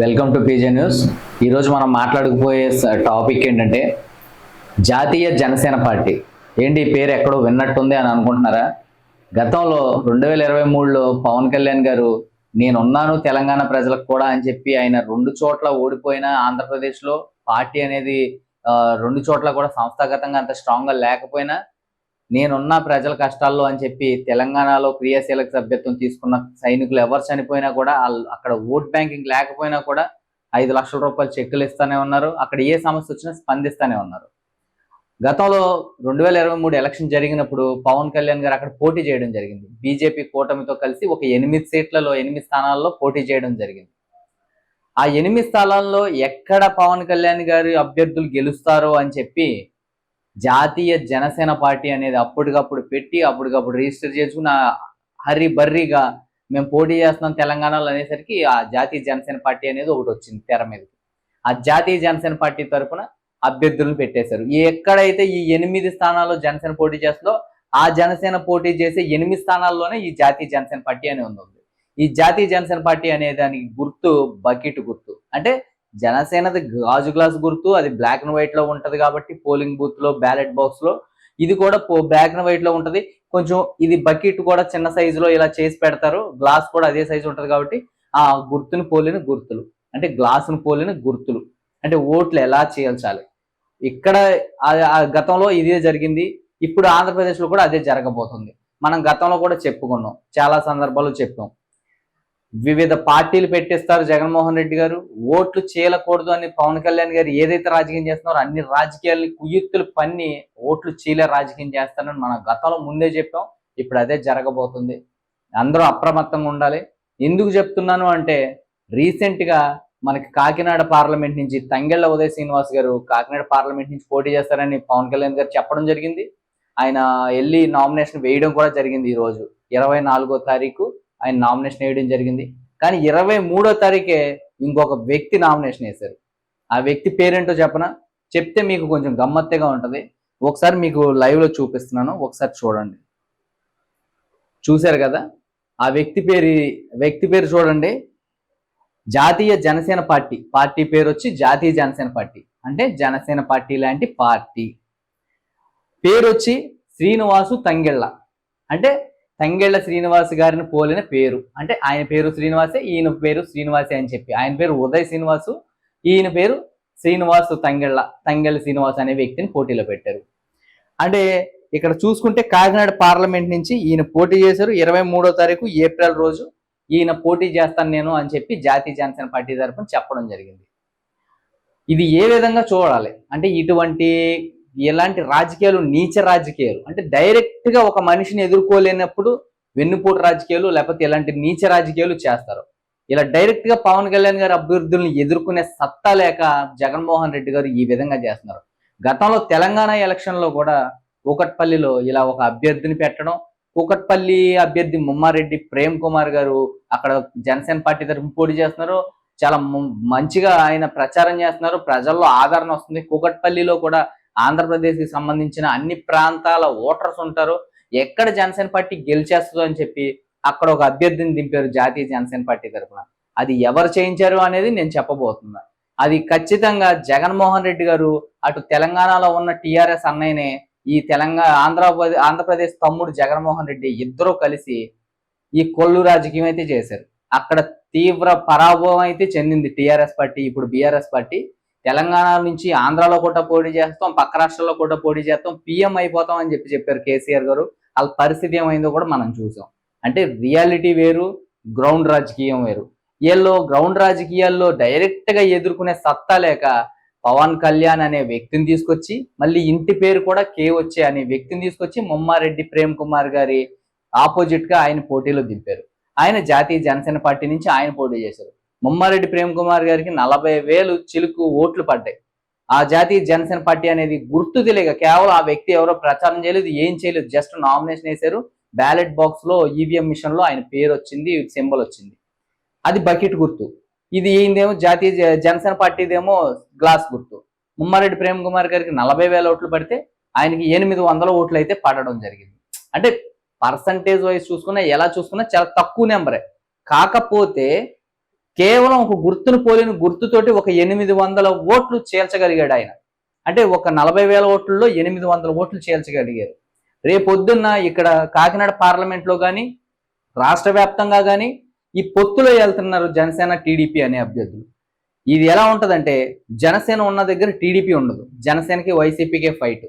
Welcome to PJ news ఈరోజు మనం మాట్లాడకపోయే topic ఏంటంటే జాతీయ జనసేన పార్టీ. ఏంటి ఈ పేరు ఎక్కడో విన్నట్టుంది అని అనుకుంటున్నారా? గతంలో రెండు వేల ఇరవై మూడులో పవన్ కళ్యాణ్ గారు నేనున్నాను తెలంగాణ ప్రజలకు కూడా అని చెప్పి ఆయన రెండు చోట్ల ఓడిపోయిన ఆంధ్రప్రదేశ్లో పార్టీ అనేది రెండు చోట్ల కూడా సంస్థాగతంగా అంత స్ట్రాంగ్గా లేకపోయినా నేనున్న ప్రజల కష్టాల్లో అని చెప్పి తెలంగాణలో క్రియాశీలక సభ్యత్వం తీసుకున్న సైనికులు ఎవరు చనిపోయినా కూడా అక్కడ ఓట్ బ్యాంకింగ్ లేకపోయినా కూడా ఐదు లక్షల రూపాయలు చెక్కులు ఇస్తానే ఉన్నారు. అక్కడ ఏ సమస్య వచ్చినా స్పందిస్తానే ఉన్నారు. గతంలో రెండు వేల ఇరవై మూడు ఎలక్షన్ జరిగినప్పుడు పవన్ కళ్యాణ్ గారు అక్కడ పోటీ చేయడం జరిగింది. బీజేపీ కూటమితో కలిసి ఒక ఎనిమిది సీట్లలో ఎనిమిది స్థానాల్లో పోటీ చేయడం జరిగింది. ఆ ఎనిమిది స్థానాల్లో ఎక్కడ పవన్ కళ్యాణ్ గారి అభ్యర్థులు గెలుస్తారో అని చెప్పి జాతీయ జనసేన పార్టీ అనేది అప్పటికప్పుడు పెట్టి అప్పటికప్పుడు రిజిస్టర్ చేసుకున్న ఆ హర్రి బర్రీగా మేము పోటీ చేస్తున్నాం తెలంగాణలో అనేసరికి ఆ జాతీయ జనసేన పార్టీ అనేది ఒకటి వచ్చింది తెర మీదకి. ఆ జాతీయ జనసేన పార్టీ తరపున అభ్యర్థులను పెట్టేశారు. ఎక్కడైతే ఈ ఎనిమిది స్థానాల్లో జనసేన పోటీ చేస్తుందో ఆ జనసేన పోటీ చేసే ఎనిమిది స్థానాల్లోనే ఈ జాతీయ జనసేన పార్టీ అనేది ఉంది. ఈ జాతీయ జనసేన పార్టీ అనే దానికి గుర్తు బకెట్ గుర్తు. అంటే జనసేనది గాజు గ్లాస్ గుర్తు అది బ్లాక్ అండ్ వైట్లో ఉంటది కాబట్టి పోలింగ్ బూత్లో బ్యాలెట్ బాక్స్లో. ఇది కూడా బ్లాక్ అండ్ వైట్లో ఉంటది. కొంచెం ఇది బకెట్ కూడా చిన్న సైజు లో ఇలా చేసి పెడతారు. గ్లాస్ కూడా అదే సైజు ఉంటది కాబట్టి ఆ గుర్తుని పోలిన గుర్తులు. అంటే గ్లాసును పోలిన గుర్తులు. అంటే ఓట్లు ఎలా చేయాల్చాలి ఇక్కడ ఆ- గతంలో ఇదే జరిగింది. ఇప్పుడు ఆంధ్రప్రదేశ్లో కూడా అదే జరగబోతుంది. మనం గతంలో కూడా చెప్పుకున్నాం. చాలా సందర్భాలు చెప్పాం. వివిధ పార్టీలు పెట్టిస్తారు జగన్మోహన్ రెడ్డి గారు. ఓట్లు చేయకూడదు అని పవన్ కళ్యాణ్ గారు ఏదైతే రాజకీయం చేస్తున్నారో అన్ని రాజకీయాలని కుయుక్తులు పన్ని ఓట్లు చీలే రాజకీయం చేస్తారని మనం గతంలో ముందే చెప్పాం. ఇప్పుడు అదే జరగబోతుంది. అందరూ అప్రమత్తంగా ఉండాలి. ఎందుకు చెప్తున్నాను అంటే రీసెంట్గా మనకి కాకినాడ పార్లమెంట్ నుంచి తంగెళ్ళ ఉదయ్ శ్రీనివాస్ గారు కాకినాడ పార్లమెంట్ నుంచి పోటీ చేస్తారని పవన్ కళ్యాణ్ గారు చెప్పడం జరిగింది. ఆయన వెళ్ళి నామినేషన్ వేయడం కూడా జరిగింది ఈరోజు ఇరవై నాలుగో తారీఖు. ఆయన నామినేషన్ వేయడం జరిగింది. కానీ ఇరవై మూడో తారీఖే ఇంకొక వ్యక్తి నామినేషన్ వేశారు. ఆ వ్యక్తి పేరేంటో చెప్పనా? చెప్తే మీకు కొంచెం గమ్మత్తుగా ఉంటుంది. ఒకసారి మీకు లైవ్లో చూపిస్తున్నాను. ఒకసారి చూడండి. చూశారు కదా? ఆ వ్యక్తి పేరు వ్యక్తి పేరు చూడండి. జాతీయ జనసేన పార్టీ. పార్టీ పేరు వచ్చి జాతీయ జనసేన పార్టీ. అంటే జనసేన పార్టీ లాంటి పార్టీ. పేరు వచ్చి శ్రీనివాసు తంగెళ్ళ. అంటే తంగెళ్ళ శ్రీనివాస్ గారిని పోలిన పేరు. అంటే ఆయన పేరు శ్రీనివాసే ఈయన పేరు శ్రీనివాసే అని చెప్పి. ఆయన పేరు ఉదయ్ శ్రీనివాసు ఈయన పేరు శ్రీనివాసు తంగెళ్ళ తంగెళ్ళ శ్రీనివాస్ అనే వ్యక్తిని పోటీలో పెట్టారు. అంటే ఇక్కడ చూసుకుంటే కాకినాడ పార్లమెంట్ నుంచి ఈయన పోటీ చేశారు. ఇరవై మూడో తారీఖు ఏప్రిల్ రోజు ఈయన పోటీ చేస్తాను నేను అని చెప్పి జాతీయ జనసేన పార్టీ తరఫున చెప్పడం జరిగింది. ఇది ఏ విధంగా చూడాలి? అంటే ఇటువంటి ఎలాంటి రాజకీయాలు నీచ రాజకీయాలు? అంటే డైరెక్ట్గా ఒక మనిషిని ఎదుర్కోలేనప్పుడు వెన్నుపోటు రాజకీయాలు లేకపోతే ఇలాంటి నీచ రాజకీయాలు చేస్తారు. ఇలా డైరెక్ట్గా పవన్ కళ్యాణ్ గారి అభ్యర్థుల్ని ఎదుర్కొనే సత్తా లేక జగన్మోహన్ రెడ్డి గారు ఈ విధంగా చేస్తున్నారు. గతంలో తెలంగాణ ఎలక్షన్లో కూడా కూకట్పల్లిలో ఇలా ఒక అభ్యర్థిని పెట్టడం కూకట్పల్లి అభ్యర్థి ముమ్మారెడ్డి ప్రేమ్ కుమార్ గారు అక్కడ జనసేన పార్టీ తరఫున పోటీ చేస్తున్నారు. చాలా మంచిగా ఆయన ప్రచారం చేస్తున్నారు. ప్రజల్లో ఆదరణ వస్తుంది. కూకట్పల్లిలో కూడా ఆంధ్రప్రదేశ్కి సంబంధించిన అన్ని ప్రాంతాల ఓటర్స్ ఉంటారు. ఎక్కడ జనసేన పార్టీ గెలిచేస్తుందో అని చెప్పి అక్కడ ఒక అభ్యర్థిని దింపారు జాతీయ జనసేన పార్టీ తరఫున. అది ఎవరు చేయించారు అనేది నేను చెప్పబోతున్నా. అది ఖచ్చితంగా జగన్మోహన్ రెడ్డి గారు అటు తెలంగాణలో ఉన్న టీఆర్ఎస్ అన్నయ్యనే ఈ తెలంగాణ ఆంధ్రప్రదేశ్ ఆంధ్రప్రదేశ్ తమ్ముడు జగన్మోహన్ రెడ్డి ఇద్దరూ కలిసి ఈ కొల్లు రాజకీయం అయితే చేశారు. అక్కడ తీవ్ర పరాభవం అయితే చెందింది టిఆర్ఎస్ పార్టీ ఇప్పుడు బీఆర్ఎస్ పార్టీ. తెలంగాణ నుంచి ఆంధ్రాలో కూడా పోటీ చేస్తాం పక్క రాష్ట్రాల్లో కూడా పోటీ చేస్తాం పిఎం అయిపోతాం అని చెప్పి చెప్పారు కేసీఆర్ గారు. వాళ్ళ పరిస్థితి ఏమైందో కూడా మనం చూసాం. అంటే రియాలిటీ వేరు గ్రౌండ్ రాజకీయం వేరు. వీళ్ళు గ్రౌండ్ రాజకీయాల్లో డైరెక్ట్గా ఎదుర్కొనే సత్తా లేక పవన్ కళ్యాణ్ అనే వ్యక్తిని తీసుకొచ్చి మళ్ళీ ఇంటి పేరు కూడా కే వచ్చే అనే వ్యక్తిని తీసుకొచ్చి ముమ్మారెడ్డి ప్రేమ్ కుమార్ గారి ఆపోజిట్గా ఆయన పోటీలో దింపారు. ఆయన జాతీయ జనసేన పార్టీ నుంచి ఆయన పోటీ చేశారు. ముమ్మారెడ్డి ప్రేమ్ కుమార్ గారికి నలభై వేలు చిలుకు ఓట్లు పడ్డాయి. ఆ జాతీయ జనసేన పార్టీ అనేది గుర్తు తెలియక కేవలం ఆ వ్యక్తి ఎవరో ప్రచారం చేయలేదు ఏం చేయలేదు జస్ట్ నామినేషన్ వేశారు. బ్యాలెట్ బాక్స్లో ఈవీఎం మిషన్లో ఆయన పేరు వచ్చింది సింబల్ వచ్చింది. అది బకెట్ గుర్తు. ఇది ఏందేమో జాతీయ జనసేన పార్టీదేమో గ్లాస్ గుర్తు. ముమ్మారెడ్డి ప్రేమ్ కుమార్ గారికి నలభై వేల ఓట్లు పడితే ఆయనకి ఎనిమిది వందల ఓట్లు అయితే పడడం జరిగింది. అంటే పర్సంటేజ్ వైజ్ చూసుకున్నా ఎలా చూసుకున్నా చాలా తక్కువ నెంబరే. కాకపోతే కేవలం ఒక గుర్తును పోలిన గుర్తుతోటి ఒక ఎనిమిది వందల ఓట్లు చేల్చగలిగాడు ఆయన. అంటే ఒక నలభై వేల ఓట్లలో ఎనిమిది వందల ఓట్లు చేల్చగలిగారు. రేపొద్దున్న ఇక్కడ కాకినాడ పార్లమెంట్లో కానీ రాష్ట్ర వ్యాప్తంగా కానీ ఈ పొత్తులో వెళ్తున్నారు జనసేన టీడీపీ అనే అభ్యర్థులు. ఇది ఎలా ఉంటుందంటే జనసేన ఉన్న దగ్గర టీడీపీ ఉండదు. జనసేనకి వైసీపీకే ఫైట్.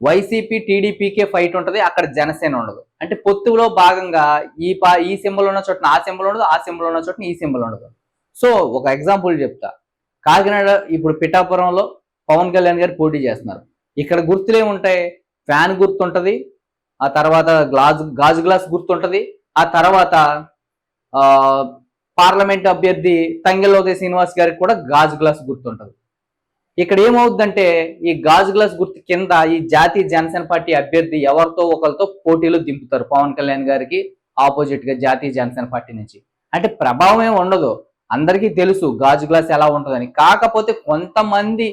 వైసీపీ టీడీపీకే ఫైట్ ఉంటుంది అక్కడ జనసేన ఉండదు. అంటే పొత్తులో భాగంగా ఈ పా ఈ సింబల్ ఉన్న చోటన ఆ సింబల్ ఉండదు ఆ సింబల్ ఉన్న చోటన ఈ సింబల్ ఉండదు. సో ఒక ఎగ్జాంపుల్ చెప్తా. కాకినాడ ఇప్పుడు పిఠాపురంలో పవన్ కళ్యాణ్ గారు పోటీ చేస్తున్నారు. ఇక్కడ గుర్తులే ఉంటాయి ఫ్యాన్ గుర్తుంటుంది ఆ తర్వాత గ్లాస్ గాజు గ్లాస్ గుర్తుంటుంది ఆ తర్వాత పార్లమెంట్ అభ్యర్థి తంగెలోదే శ్రీనివాస్ గారికి కూడా గాజు గ్లాస్ గుర్తుంటుంది. ఇక్కడ ఏమవుద్దంటే ఈ గాజు గ్లాస్ గుర్తు కింద ఈ జాతీయ జనసేన పార్టీ అభ్యర్థి ఎవరితో ఒకరితో పోటీలో దింపుతారు పవన్ కళ్యాణ్ గారికి ఆపోజిట్గా జాతీయ జనసేన పార్టీ నుంచి. అంటే ప్రభావం ఏమి ఉండదు. అందరికీ తెలుసు గాజు గ్లాస్ ఎలా ఉంటుందని. కాకపోతే కొంతమంది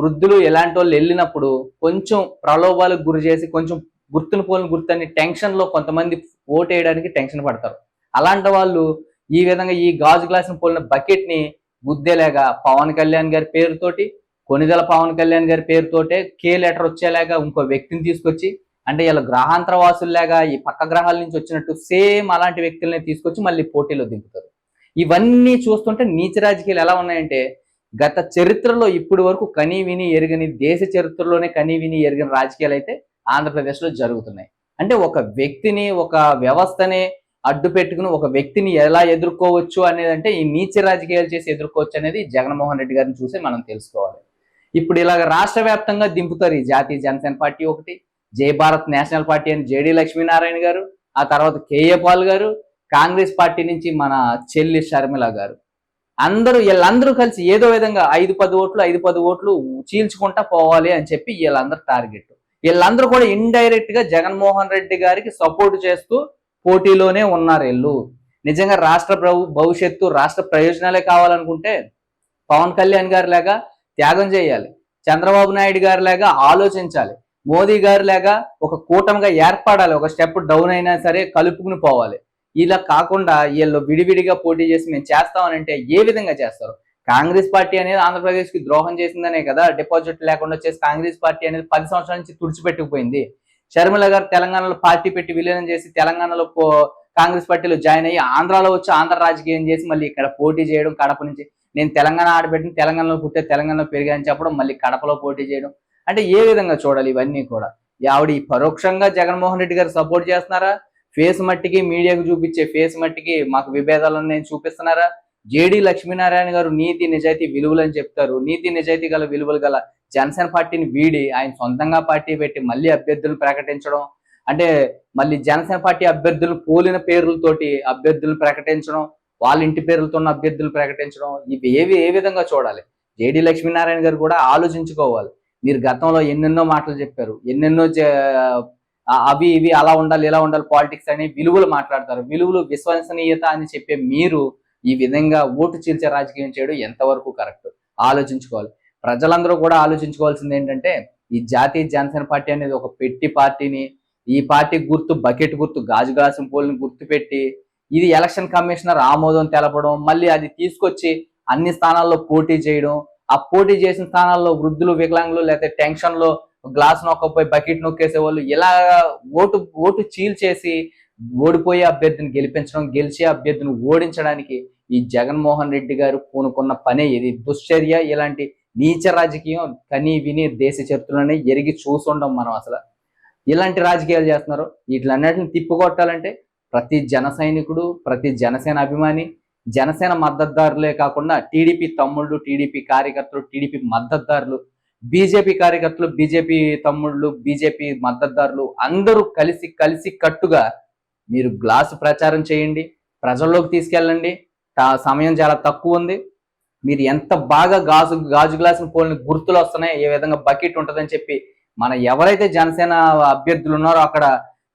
వృద్ధులు ఎలాంటి వాళ్ళు వెళ్ళినప్పుడు కొంచెం ప్రలోభాలకు గురి చేసి కొంచెం గుర్తును పోలిన గుర్తని టెన్షన్లో కొంతమంది ఓటేయడానికి టెన్షన్ పడతారు. అలాంటి వాళ్ళు ఈ విధంగా ఈ గాజు గ్లాసును పోలిన బకెట్ని గుద్దేలాగా పవన్ కళ్యాణ్ గారి పేరుతోటి కొనిదెల పవన్ కళ్యాణ్ గారి పేరుతోటే కే లెటర్ వచ్చేలాగా ఇంకో వ్యక్తిని తీసుకొచ్చి అంటే ఇలా గ్రహాంతర వాసుల్లాగా ఈ పక్క గ్రహాల నుంచి వచ్చినట్టు సేమ్ అలాంటి వ్యక్తుల్ని తీసుకొచ్చి మళ్ళీ పోటీలో దింపుతారు. ఇవన్నీ చూస్తుంటే నీచ రాజకీయాలు ఎలా ఉన్నాయంటే గత చరిత్రలో ఇప్పటి వరకు కని విని ఎరగని దేశ చరిత్రలోనే కనీ విని ఎరగని రాజకీయాలు అయితే ఆంధ్రప్రదేశ్లో జరుగుతున్నాయి. అంటే ఒక వ్యక్తిని ఒక వ్యవస్థని అడ్డు పెట్టుకుని ఒక వ్యక్తిని ఎలా ఎదుర్కోవచ్చు అనేది అంటే ఈ నీచ రాజకీయాలు చేసి ఎదుర్కోవచ్చు అనేది జగన్మోహన్ రెడ్డి గారిని చూసి మనం తెలుసుకోవాలి. ఇప్పుడు ఇలాగ రాష్ట్ర వ్యాప్తంగా దింపుతారు ఈ జాతీయ జనసేన పార్టీ ఒకటి జై భారత్ నేషనల్ పార్టీ అని జేడీ లక్ష్మీనారాయణ గారు ఆ తర్వాత కేఏ పాల్ గారు కాంగ్రెస్ పార్టీ నుంచి మన చెల్లి షర్మిల గారు. అందరూ వీళ్ళందరూ కలిసి ఏదో విధంగా ఐదు పది ఓట్లు ఐదు పది ఓట్లు చీల్చుకుంటా పోవాలి అని చెప్పి వీళ్ళందరూ టార్గెట్. వీళ్ళందరూ కూడా ఇండైరెక్ట్గా జగన్మోహన్ రెడ్డి గారికి సపోర్ట్ చేస్తూ పోటీలోనే ఉన్నారు వీళ్ళు. నిజంగా రాష్ట్ర ప్రభు భవిష్యత్తు రాష్ట్ర ప్రయోజనాలే కావాలనుకుంటే పవన్ కళ్యాణ్ గారి లాగా త్యాగం చేయాలి. చంద్రబాబు నాయుడు గారి లాగా ఆలోచించాలి. మోదీ గారి లాగా ఒక కూటమిగా ఏర్పడాలి. ఒక స్టెప్ డౌన్ అయినా సరే కలుపుకుని పోవాలి. ఇలా కాకుండా వీళ్ళు విడివిడిగా పోటీ చేసి మేము చేస్తామనంటే ఏ విధంగా చేస్తారు? కాంగ్రెస్ పార్టీ అనేది ఆంధ్రప్రదేశ్కి ద్రోహం చేసిందనే కదా డిపాజిట్ లేకుండా వచ్చేసి కాంగ్రెస్ పార్టీ అనేది పది సంవత్సరాల నుంచి తుడిచిపెట్టుకుపోయింది. షర్మిల గారు తెలంగాణలో పార్టీ పెట్టి విలీనం చేసి తెలంగాణలో కాంగ్రెస్ పార్టీలో జాయిన్ అయ్యి ఆంధ్రాలో వచ్చి ఆంధ్ర రాజకీయం చేసి మళ్ళీ ఇక్కడ పోటీ చేయడం కడప నుంచి నేను తెలంగాణ ఆడబెట్టిన తెలంగాణలో పుట్టే తెలంగాణలో పెరిగాని చెప్పడం మళ్ళీ కడపలో పోటీ చేయడం. అంటే ఏ విధంగా చూడాలి ఇవన్నీ కూడా? ఆవిడ ఈ పరోక్షంగా జగన్మోహన్ రెడ్డి గారు సపోర్ట్ చేస్తున్నారా? ఫేస్ మట్టికి మీడియాకు చూపించే ఫేస్ మట్టికి మాకు విభేదాలను నేను చూపిస్తున్నారా? జేడి లక్ష్మీనారాయణ గారు నీతి నిజాయితీ విలువలు అని చెప్తారు. నీతి నిజాయితీ గల విలువలు గల జనసేన పార్టీని వీడి ఆయన సొంతంగా పార్టీ పెట్టి మళ్ళీ అభ్యర్థులను ప్రకటించడం అంటే మళ్ళీ జనసేన పార్టీ అభ్యర్థులు పోలిన పేర్లతోటి అభ్యర్థులను ప్రకటించడం వాళ్ళ ఇంటి పేర్లతో ఉన్న అభ్యర్థులు ప్రకటించడం ఇవి ఏవి ఏ విధంగా చూడాలి? జేడి లక్ష్మీనారాయణ గారు కూడా ఆలోచించుకోవాలి. మీరు గతంలో ఎన్నెన్నో మాటలు చెప్పారు. ఎన్నెన్నో చే- అవి ఇవి అలా ఉండాలి ఇలా ఉండాలి పాలిటిక్స్ అని విలువలు మాట్లాడతారు. విలువలు విశ్వసనీయత అని చెప్పే మీరు ఈ విధంగా ఓటు చీల్చే రాజకీయం చేయడం ఎంతవరకు కరెక్ట్? ఆలోచించుకోవాలి. ప్రజలందరూ కూడా ఆలోచించుకోవాల్సింది ఏంటంటే ఈ జాతీయ జనసేన పార్టీ అనేది ఒక పెట్టి పార్టీని ఈ పార్టీ గుర్తు బకెట్ గుర్తు గాజు గాసం పోలిని గుర్తు పెట్టి ఇది ఎలక్షన్ కమిషనర్ ఆమోదం తెలపడం మళ్ళీ అది తీసుకొచ్చి అన్ని స్థానాల్లో పోటీ చేయడం ఆ పోటీ చేసిన స్థానాల్లో వృద్ధులు వికలాంగులు లేకపోతే టెన్షన్లో గ్లాస్ నొక్కపోయి బకెట్ నొక్కేసే వాళ్ళు ఇలా ఓటు ఓటు చీల్చేసి ఓడిపోయే అభ్యర్థిని గెలిపించడం గెలిచే అభ్యర్థిని ఓడించడానికి ఈ జగన్మోహన్ రెడ్డి గారు పూనుకున్న పనే ఇది. దుశ్చర్య ఇలాంటి నీచ రాజకీయం కనీ విని దేశ చరిత్రలోనే ఎరిగి చూసుండం మనం అసలు. ఇలాంటి రాజకీయాలు చేస్తున్నారు. వీటిలన్నిటిని తిప్పుకొట్టాలంటే ప్రతి జన సైనికుడు ప్రతి జనసేన అభిమాని జనసేన మద్దతుదారులే కాకుండా టీడీపీ తమ్ముళ్ళు టీడీపీ కార్యకర్తలు టీడీపీ మద్దతుదారులు బీజేపీ కార్యకర్తలు బీజేపీ తమ్ముళ్ళు బీజేపీ మద్దతుదారులు అందరూ కలిసి కలిసి కట్టుగా మీరు గ్లాసు ప్రచారం చేయండి ప్రజల్లోకి తీసుకెళ్ళండి. సమయం చాలా తక్కువ ఉంది. మీరు ఎంత బాగా గాజు గాజు గ్లాసును పోలిన గుర్తులు వస్తున్నాయి ఏ విధంగా బకెట్ ఉంటుందని చెప్పి మన ఎవరైతే జనసేన అభ్యర్థులు ఉన్నారో అక్కడ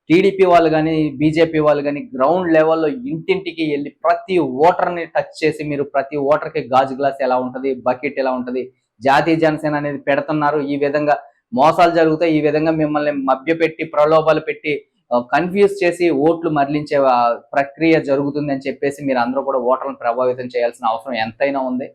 టీడీపీ వాళ్ళు కానీ బీజేపీ వాళ్ళు కానీ గ్రౌండ్ లెవెల్లో ఇంటింటికి వెళ్ళి ప్రతి ఓటర్ని టచ్ చేసి మీరు ప్రతి ఓటర్కి గాజు గ్లాస్ ఎలా ఉంటుంది బకెట్ ఎలా ఉంటుంది జాతీయ జనసేన అనేది పెడుతున్నారు. ఈ విధంగా మోసాలు జరుగుతాయి. ఈ విధంగా మిమ్మల్ని మభ్యపెట్టి ప్రలోభాలు పెట్టి కన్ఫ్యూజ్ చేసి ఓట్లు మరలించే ప్రక్రియ జరుగుతుంది అని చెప్పేసి మీరు అందరూ కూడా ఓటర్లను ప్రభావితం చేయాల్సిన అవసరం ఎంతైనా ఉంది.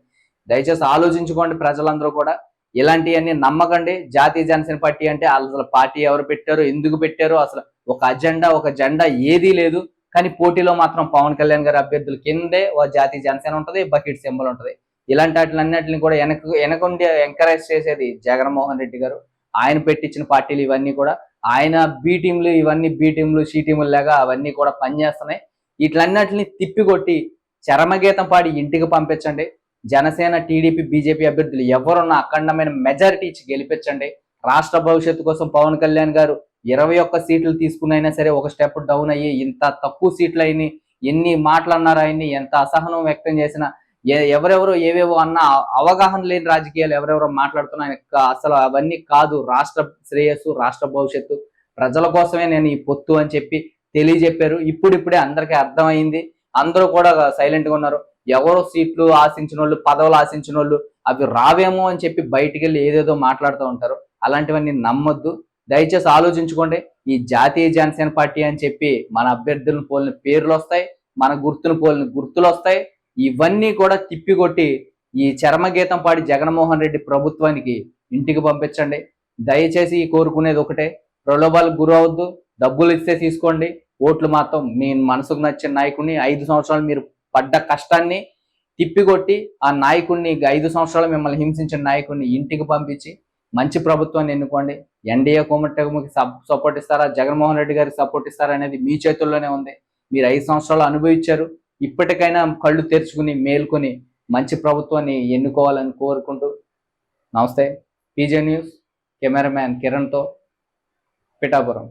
దయచేసి ఆలోచించుకోండి ప్రజలందరూ కూడా. ఇలాంటివన్నీ నమ్మకండి. జాతీయ జనసేన పార్టీ అంటే అసలు పార్టీ ఎవరు పెట్టారు ఎందుకు పెట్టారు అసలు ఒక అజెండా ఒక జెండా ఏదీ లేదు. కానీ పోటీలో మాత్రం పవన్ కళ్యాణ్ గారి అభ్యర్థుల కిందే ఓ జాతీయ జనసేన ఉంటది బకెట్ సింబల్ ఉంటది. ఇలాంటి వాటిలన్నింటిని కూడా వెనక వెనకుండి ఎంకరేజ్ చేసేది జగన్మోహన్ రెడ్డి గారు. ఆయన పెట్టించిన పార్టీలు ఇవన్నీ కూడా ఆయన బి టీంలు ఇవన్నీ బి టీంలు సి టీంలు లాగా అవన్నీ కూడా పనిచేస్తున్నాయి. వీటిలన్నింటిని తిప్పికొట్టి చరమగీతం పాడి ఇంటికి పంపించండి. జనసేన టీడీపీ బీజేపీ అభ్యర్థులు ఎవరున్నా అఖండమైన మెజారిటీ ఇచ్చి గెలిపించండి. రాష్ట్ర భవిష్యత్తు కోసం పవన్ కళ్యాణ్ గారు ఇరవై ఒక్క సీట్లు తీసుకున్నైనా సరే ఒక స్టెప్ డౌన్ అయ్యి ఇంత తక్కువ సీట్లు అయినాయి ఎన్ని మాటలు అన్నారు ఆయన్ని ఎంత అసహనం వ్యక్తం చేసినా ఎవరెవరో ఏవేవో అన్న అవగాహన లేని రాజకీయాలు ఎవరెవరో మాట్లాడుతున్నా ఆయన అసలు అవన్నీ కాదు. రాష్ట్ర శ్రేయస్సు రాష్ట్ర భవిష్యత్తు ప్రజల కోసమే నేను ఈ పొత్తు అని చెప్పి తెలియజెప్పారు. ఇప్పుడిప్పుడే అందరికీ అర్థమైంది. అందరూ కూడా సైలెంట్గా ఉన్నారు. ఎవరో సీట్లు ఆశించిన వాళ్ళు పదవులు ఆశించిన వాళ్ళు అవి రావేమో అని చెప్పి బయటికి వెళ్ళి ఏదేదో మాట్లాడుతూ ఉంటారు. అలాంటివన్నీ నమ్మొద్దు. దయచేసి ఆలోచించుకోండి. ఈ జాతీయ జనసేన పార్టీ అని చెప్పి మన అభ్యర్థులను పోలిన పేర్లు వస్తాయి. మన గుర్తులు పోలిన గుర్తులు వస్తాయి. ఇవన్నీ కూడా తిప్పికొట్టి ఈ చరమగీతం పాడి జగన్మోహన్ రెడ్డి ప్రభుత్వానికి ఇంటికి పంపించండి. దయచేసి కోరుకునేది ఒకటే. ప్రలోభాలకు గురవద్దు. డబ్బులు ఇస్తే తీసుకోండి. ఓట్లు మాత్రం మీ మనసుకు నచ్చిన నాయకుడిని ఐదు సంవత్సరాలు మీరు పడ్డ కష్టాన్ని తిప్పికొట్టి ఆ నాయకుడిని ఐదు సంవత్సరాలు మిమ్మల్ని హింసించిన నాయకుడిని ఇంటికి పంపించి మంచి ప్రభుత్వాన్ని ఎన్నుకోండి. ఎన్డీఏ కోమటకి సపోర్ట్ ఇస్తారా? జగన్మోహన్ రెడ్డి గారికి సపోర్ట్ ఇస్తారా అనేది మీ చేతుల్లోనే ఉంది. మీరు ఐదు సంవత్సరాలు అనుభవించారు. ఇప్పటికైనా కళ్ళు తెరుచుకుని మేల్కొని మంచి ప్రభుత్వాన్ని ఎన్నుకోవాలని కోరుకుంటూ నమస్తే. పీజే న్యూస్ కెమెరామ్యాన్ కిరణ్తో పిఠాపురం.